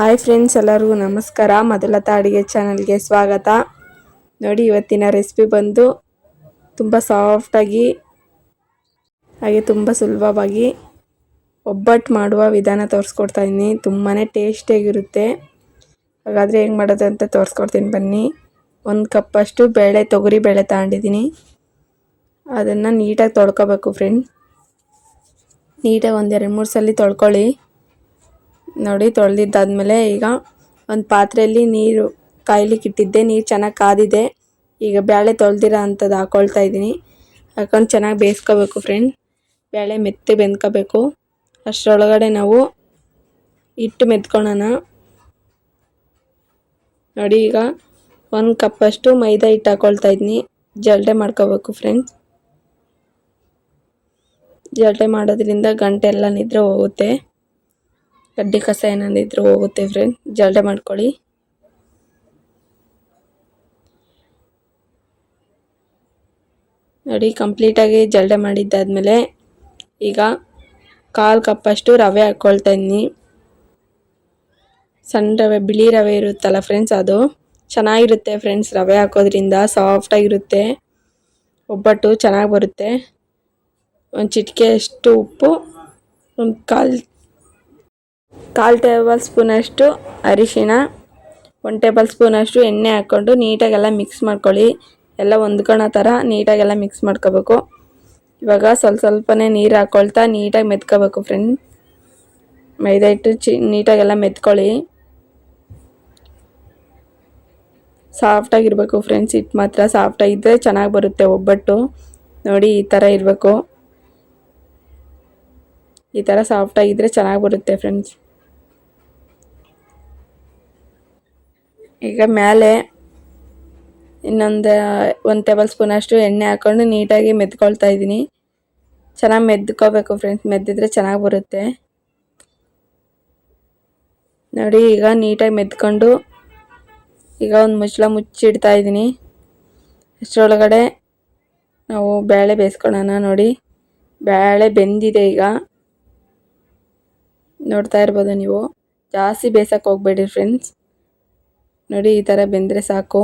Hi friends, ಎಲ್ಲರಿಗೂ ನಮಸ್ಕಾರ. ಮೊದಲತಾ ಅಡುಗೆ ಚಾನಲ್ಗೆ ಸ್ವಾಗತ. ನೋಡಿ, ಇವತ್ತಿನ ರೆಸಿಪಿ ಬಂದು ತುಂಬ ಸಾಫ್ಟಾಗಿ ಹಾಗೆ ತುಂಬ ಸುಲಭವಾಗಿ ಒಬ್ಬಟ್ಟು ಮಾಡುವ ವಿಧಾನ ತೋರಿಸ್ಕೊಡ್ತಾ ಇದ್ದೀನಿ ತುಂಬಾ ಟೇಸ್ಟಿಯಾಗಿರುತ್ತೆ ಹಾಗಾದರೆ ಹೆಂಗೆ ಮಾಡೋದು ಅಂತ ತೋರಿಸ್ಕೊಡ್ತೀನಿ ಬನ್ನಿ. ಒಂದು ಕಪ್ಪಷ್ಟು ಬೇಳೆ, ತೊಗರಿ ಬೇಳೆ ತಗೊಂಡಿದ್ದೀನಿ ಅದನ್ನು ನೀಟಾಗಿ ತೊಳ್ಕೊಬೇಕು ಫ್ರೆಂಡ್ ನೀಟಾಗಿ ಒಂದು ಎರಡು ಮೂರು ಸಲ ತೊಳ್ಕೊಳ್ಳಿ. ನೋಡಿ, ತೊಳೆದಿದ್ದಾದ್ಮೇಲೆ ಈಗ ಒಂದು ಪಾತ್ರೆಯಲ್ಲಿ ನೀರು ಕಾಯ್ಲಿಕ್ಕೆ ಇಟ್ಟಿದ್ದೆ. ನೀರು ಚೆನ್ನಾಗಿ ಕಾದಿದೆ. ಈಗ ಬೇಳೆ ತೊಳೆದಿರೋ ಅಂಥದ್ದು ಹಾಕ್ಕೊಳ್ತಾ ಇದ್ದೀನಿ. ಹಾಕೊಂಡು ಚೆನ್ನಾಗಿ ಬೇಯಿಸ್ಕೋಬೇಕು ಫ್ರೆಂಡ್ ಬೇಳೆ ಮೆತ್ತೆ ಬೆಂದ್ಕೋಬೇಕು. ಅಷ್ಟರೊಳಗಡೆ ನಾವು ಹಿಟ್ಟು ಮೆತ್ಕೊಳೋಣ ನೋಡಿ, ಈಗ ಒಂದು ಕಪ್ಪಷ್ಟು ಮೈದಾ ಹಿಟ್ಟು ಹಾಕ್ಕೊಳ್ತಾ ಇದ್ದೀನಿ. ಜಲ್ಡೆ ಮಾಡ್ಕೋಬೇಕು ಫ್ರೆಂಡ್ ಜಲ್ಡೆ ಮಾಡೋದ್ರಿಂದ ಗಂಟೆಲ್ಲ ನಿದ್ರೆ ಹೋಗುತ್ತೆ. ಕಡ್ಡಿ ಕಸ ಏನಾದಿದ್ರು ಹೋಗುತ್ತೆ ಫ್ರೆಂಡ್ ಜಲ್ಡೆ ಮಾಡ್ಕೊಳ್ಳಿ. ನೋಡಿ ಕಂಪ್ಲೀಟಾಗಿ ಜಲ್ಡೆ ಮಾಡಿದ್ದಾದಮೇಲೆ ಈಗ ಕಾಲು ಕಪ್ಪಷ್ಟು ರವೆ ಹಾಕ್ಕೊಳ್ತಾ ಇದ್ದೀನಿ ಸಣ್ಣ ರವೆ, ಬಿಳಿ ರವೆ ಇರುತ್ತಲ್ಲ ಫ್ರೆಂಡ್ಸ್ ಅದು. ಚೆನ್ನಾಗಿರುತ್ತೆ ಫ್ರೆಂಡ್ಸ್ ರವೆ ಹಾಕೋದ್ರಿಂದ ಸಾಫ್ಟಾಗಿರುತ್ತೆ ಒಬ್ಬಟ್ಟು ಚೆನ್ನಾಗಿ ಬರುತ್ತೆ. ಒಂದು ಚಿಟಿಕೆ ಅಷ್ಟು ಉಪ್ಪು, ಒಂದು ಕಾಲು ಕಾಲು ಟೇಬಲ್ ಸ್ಪೂನಷ್ಟು ಅರಿಶಿಣ ಒನ್ ಟೇಬಲ್ ಸ್ಪೂನಷ್ಟು ಎಣ್ಣೆ ಹಾಕ್ಕೊಂಡು ನೀಟಾಗೆಲ್ಲ ಮಿಕ್ಸ್ ಮಾಡ್ಕೊಳ್ಳಿ. ಎಲ್ಲ ಹೊಂದ್ಕೊಳೋ ಥರ ನೀಟಾಗೆಲ್ಲ ಮಿಕ್ಸ್ ಮಾಡ್ಕೋಬೇಕು. ಇವಾಗ ಸ್ವಲ್ಪ ಸ್ವಲ್ಪನೇ ನೀರು ಹಾಕ್ಕೊಳ್ತಾ ನೀಟಾಗಿ ಮೆತ್ಕೋಬೇಕು ಫ್ರೆಂಡ್ ಮೈದಾ ಹಿಟ್ಟು ಚಿ, ನೀಟಾಗೆಲ್ಲ ಮೆತ್ಕೊಳ್ಳಿ. ಸಾಫ್ಟಾಗಿರಬೇಕು ಫ್ರೆಂಡ್ಸ್ ಹಿಟ್ಟು ಮಾತ್ರ ಸಾಫ್ಟಾಗಿದ್ದರೆ ಚೆನ್ನಾಗಿ ಬರುತ್ತೆ ಒಬ್ಬಟ್ಟು. ನೋಡಿ ಈ ಥರ ಇರಬೇಕು. ಈ ಥರ ಸಾಫ್ಟಾಗಿದ್ದರೆ ಚೆನ್ನಾಗಿ ಬರುತ್ತೆ ಫ್ರೆಂಡ್ಸ್ ಈಗ ಮೇಲೆ ಇನ್ನೊಂದು ಒಂದು ಟೇಬಲ್ ಸ್ಪೂನಷ್ಟು ಎಣ್ಣೆ ಹಾಕ್ಕೊಂಡು ನೀಟಾಗಿ ಮೆದ್ಕೊಳ್ತಾ ಇದ್ದೀನಿ. ಚೆನ್ನಾಗಿ ಮೆದ್ಕೋಬೇಕು ಫ್ರೆಂಡ್ಸ್ ಮೆದ್ದಿದ್ರೆ ಚೆನ್ನಾಗಿ ಬರುತ್ತೆ. ನೋಡಿ, ಈಗ ನೀಟಾಗಿ ಮೆದ್ಕೊಂಡು ಈಗ ಒಂದು ಮುಚ್ಚಳ ಮುಚ್ಚಿಡ್ತಾ ಇದ್ದೀನಿ. ಅಷ್ಟರೊಳಗಡೆ ನಾವು ಬೇಳೆ ಬೇಯಿಸ್ಕೊಳ್ಳೋಣ ನೋಡಿ. ಬೇಳೆ ಬೆಂದಿದೆ ಈಗ. ನೋಡ್ತಾ ಇರ್ಬೋದು ನೀವು. ಜಾಸ್ತಿ ಬೇಯಿಸೋಕೆ ಹೋಗಬೇಡಿ ಫ್ರೆಂಡ್ಸ್ ನೋಡಿ, ಈ ಥರ ಬೆಂದರೆ ಸಾಕು.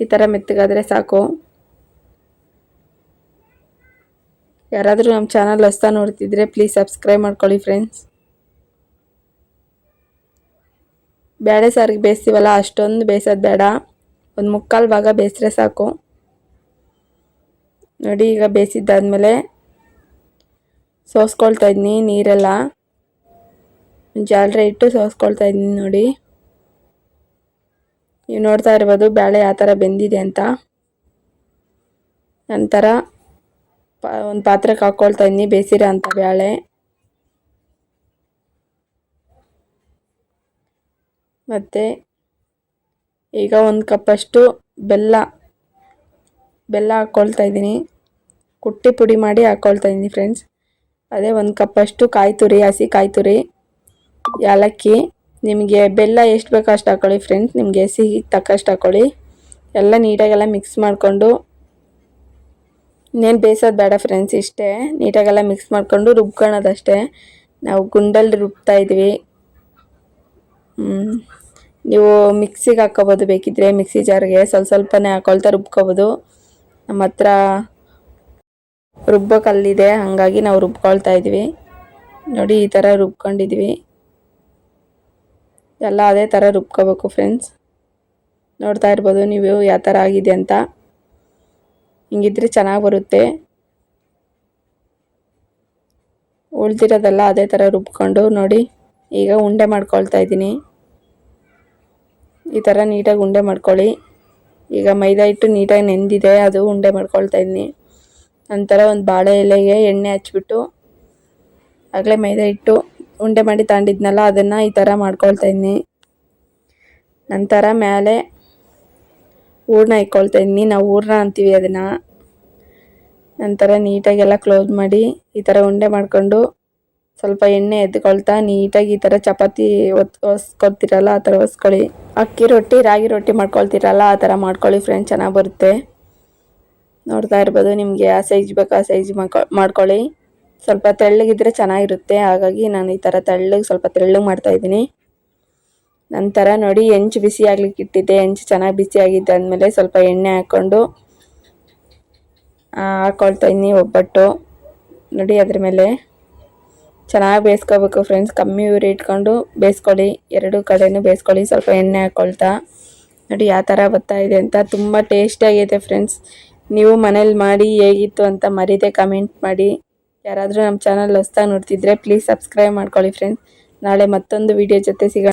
ಈ ಥರ ಮೆತ್ತಗಾದರೆ ಸಾಕು. ಯಾರಾದರೂ ನಮ್ಮ ಚಾನಲ್ ಹೊಸ್ತಾ ನೋಡ್ತಿದ್ರೆ ಪ್ಲೀಸ್ ಸಬ್ಸ್ಕ್ರೈಬ್ ಮಾಡ್ಕೊಳ್ಳಿ ಫ್ರೆಂಡ್ಸ್ ಬೇಳೆ ಸಾರಿಗೆ ಬೇಯಿಸ್ತೀವಲ್ಲ ಅಷ್ಟೊಂದು ಬೇಯಿಸೋದು ಬೇಡ ಒಂದು ಮುಕ್ಕಾಲು ಭಾಗ ಬೇಯಿಸ್ರೆ ಸಾಕು. ನೋಡಿ, ಈಗ ಬೇಯಿಸಿದ್ದಾದ್ಮೇಲೆ ಸೋಸ್ಕೊಳ್ತಾ ಇದ್ದೀನಿ ನೀರೆಲ್ಲ. ಜಾಲರೆ ಇಟ್ಟು ಸೋಸ್ಕೊಳ್ತಾ ಇದ್ದೀನಿ ನೋಡಿ. ನೀವು ನೋಡ್ತಾ ಇರ್ಬೋದು ಬೇಳೆ ಯಾವ ಥರ ಬೆಂದಿದೆ ಅಂತ. ನಂತರ ಒಂದು ಪಾತ್ರೆಗೆ ಹಾಕ್ಕೊಳ್ತಾ ಇದ್ದೀನಿ ಬೇಸಿರೋ ಅಂಥ ಬೇಳೆ ಮತ್ತು ಈಗ ಒಂದು ಕಪ್ಪಷ್ಟು ಬೆಲ್ಲ ಬೆಲ್ಲ ಹಾಕ್ಕೊಳ್ತಾ ಇದ್ದೀನಿ. ಕುಟ್ಟಿ ಪುಡಿ ಮಾಡಿ ಹಾಕ್ಕೊಳ್ತಾ ಇದ್ದೀನಿ ಫ್ರೆಂಡ್ಸ್ ಅದೇ ಒಂದು ಕಪ್ಪಷ್ಟು ಕಾಯಿ ತುರಿ, ಹಸಿ ಕಾಯಿ ತುರಿ ಏಲಕ್ಕಿ ನಿಮಗೆ ಬೆಲ್ಲ ಎಷ್ಟು ಬೇಕೋ ಅಷ್ಟು ಹಾಕ್ಕೊಳ್ಳಿ ಫ್ರೆಂಡ್ಸ್ ನಿಮಗೆ ಸಿಹಿ ತಕ್ಕಷ್ಟು ಹಾಕ್ಕೊಳ್ಳಿ ಎಲ್ಲ ನೀಟಾಗೆಲ್ಲ ಮಿಕ್ಸ್ ಮಾಡಿಕೊಂಡು. ಇನ್ನೇನು ಬೇಯಿಸೋದು ಬೇಡ ಫ್ರೆಂಡ್ಸ್ ಇಷ್ಟೇ. ನೀಟಾಗೆಲ್ಲ ಮಿಕ್ಸ್ ಮಾಡಿಕೊಂಡು ರುಬ್ಕೊಳ್ಳೋದಷ್ಟೇ. ನಾವು ಗುಂಡಲ್ಲಿ ರುಬ್ತಾ ಇದ್ವಿ. ನೀವು ಮಿಕ್ಸಿಗೆ ಹಾಕ್ಕೋಬೋದು ಬೇಕಿದ್ರೆ ಮಿಕ್ಸಿ ಜಾರ್ಗೆ ಸ್ವಲ್ಪ ಸ್ವಲ್ಪನೇ ಹಾಕೊಳ್ತಾ ರುಬ್ಕೋಬೋದು. ನಮ್ಮ ಹತ್ರ ರುಬ್ಬೋ ಕಲ್ಲಿದೆ ಹಾಗಾಗಿ ನಾವು ರುಬ್ಕೊಳ್ತಾ ಇದ್ವಿ. ನೋಡಿ, ಈ ಥರ ರುಬ್ಕೊಂಡಿದ್ವಿ. ಎಲ್ಲ ಅದೇ ಥರ ರುಬ್ಕೋಬೇಕು ಫ್ರೆಂಡ್ಸ್ ನೋಡ್ತಾ ಇರ್ಬೋದು ನೀವು ಯಾವ ಥರ ಆಗಿದೆ ಅಂತ. ಹಿಂಗಿದ್ರೆ ಚೆನ್ನಾಗಿ ಬರುತ್ತೆ. ಉಳ್ದಿರೋದೆಲ್ಲ ಅದೇ ಥರ ರುಬ್ಕೊಂಡು ನೋಡಿ, ಈಗ ಉಂಡೆ ಮಾಡ್ಕೊಳ್ತಾ ಇದ್ದೀನಿ. ಈ ಥರ ನೀಟಾಗಿ ಉಂಡೆ ಮಾಡ್ಕೊಳ್ಳಿ. ಈಗ ಮೈದಾ ಹಿಟ್ಟು ನೀಟಾಗಿ ನೆಂದಿದೆ, ಅದು ಉಂಡೆ ಮಾಡ್ಕೊಳ್ತಾ ಇದ್ದೀನಿ. ನಂತರ ಒಂದು ಬಾಳೆ ಎಲೆಗೆ ಎಣ್ಣೆ ಹಚ್ಬಿಟ್ಟು, ಆಗಲೇ ಮೈದಾ ಹಿಟ್ಟು ಉಂಡೆ ಮಾಡಿ ತಗೊಂಡಿದ್ನಲ್ಲ ಅದನ್ನು ಈ ಥರ ಮಾಡ್ಕೊಳ್ತಾ ನಂತರ ಮೇಲೆ ಹೂರ್ಣ ಇಟ್ಕೊಳ್ತಾ ನಾವು ಹೂರ್ಣ ಅಂತೀವಿ ಅದನ್ನು. ನಂತರ ನೀಟಾಗೆಲ್ಲ ಕ್ಲೋಸ್ ಮಾಡಿ ಈ ಥರ ಉಂಡೆ ಮಾಡಿಕೊಂಡು ಸ್ವಲ್ಪ ಎಣ್ಣೆ ಎದ್ಕೊಳ್ತಾ ನೀಟಾಗಿ ಈ ಥರ ಚಪಾತಿ ಒತ್, ಒಸ್ಕೊಳ್ತೀರಲ್ಲ, ಆ ಥರ ಒಸ್ಕೊಳ್ಳಿ. ಅಕ್ಕಿ ರೊಟ್ಟಿ, ರಾಗಿ ರೊಟ್ಟಿ ಮಾಡ್ಕೊಳ್ತಿರಲ್ಲ, ಆ ಥರ ಮಾಡ್ಕೊಳ್ಳಿ ಫ್ರೆಂಡ್ಸ್ ಚೆನ್ನಾಗಿ ಬರುತ್ತೆ. ನೋಡ್ತಾ ಇರ್ಬೋದು, ನಿಮಗೆ ಆ ಸೈಜ್ ಬೇಕು ಆ ಸೈಜ್ ಮಾಡ್ಕೊ ಮಾಡ್ಕೊಳ್ಳಿ. ಸ್ವಲ್ಪ ತೆಳ್ಳಗಿದ್ರೆ ಚೆನ್ನಾಗಿರುತ್ತೆ, ಹಾಗಾಗಿ ನಾನು ಈ ಥರ ತೆಳ್ಳಗೆ, ಸ್ವಲ್ಪ ತೆಳ್ಳಗೆ ಮಾಡ್ತಾ ಇದ್ದೀನಿ. ನಂತರ ನೋಡಿ, ಹೆಂಚು ಬಿಸಿ ಆಗ್ಲಿಕ್ಕೆ ಇಟ್ಟಿದ್ದೆ, ಹೆಂಚು ಚೆನ್ನಾಗಿ ಬಿಸಿ ಆಗಿದ್ದಾದ್ಮೇಲೆ ಸ್ವಲ್ಪ ಎಣ್ಣೆ ಹಾಕ್ಕೊಂಡು ಹಾಕ್ಕೊಳ್ತಾ ಇದ್ದೀನಿ ಒಬ್ಬಟ್ಟು. ನೋಡಿ, ಅದ್ರ ಮೇಲೆ ಚೆನ್ನಾಗಿ ಬೇಯಿಸ್ಕೋಬೇಕು ಫ್ರೆಂಡ್ಸ್ ಕಮ್ಮಿ ಉರಿ ಇಟ್ಕೊಂಡು ಬೇಯಿಸ್ಕೊಳ್ಳಿ, ಎರಡು ಕಡೆನೂ ಬೇಯಿಸ್ಕೊಳ್ಳಿ, ಸ್ವಲ್ಪ ಎಣ್ಣೆ ಹಾಕ್ಕೊಳ್ತಾ ನೋಡಿ ಯಾವ ಥರ ಬರ್ತಾ ಇದೆ ಅಂತ, ತುಂಬ ಟೇಸ್ಟಿಯಾಗಿದೆ ಫ್ರೆಂಡ್ಸ್ ನೀವು ಮನೇಲಿ ಮಾಡಿ ಹೇಗಿತ್ತು ಅಂತ ಮರೀದೆ ಕಮೆಂಟ್ ಮಾಡಿ. ಯಾರಾದರೂ ನಮ್ಮ ಚಾನಲ್ ಹೊಸ್ದಾಗಿ ನೋಡ್ತಿದ್ರೆ ಪ್ಲೀಸ್ ಸಬ್ಸ್ಕ್ರೈಬ್ ಮಾಡ್ಕೊಳ್ಳಿ ಫ್ರೆಂಡ್ಸ್ ನಾಳೆ ಮತ್ತೊಂದು ವಿಡಿಯೋ ಜೊತೆ ಸಿಗೋಣ.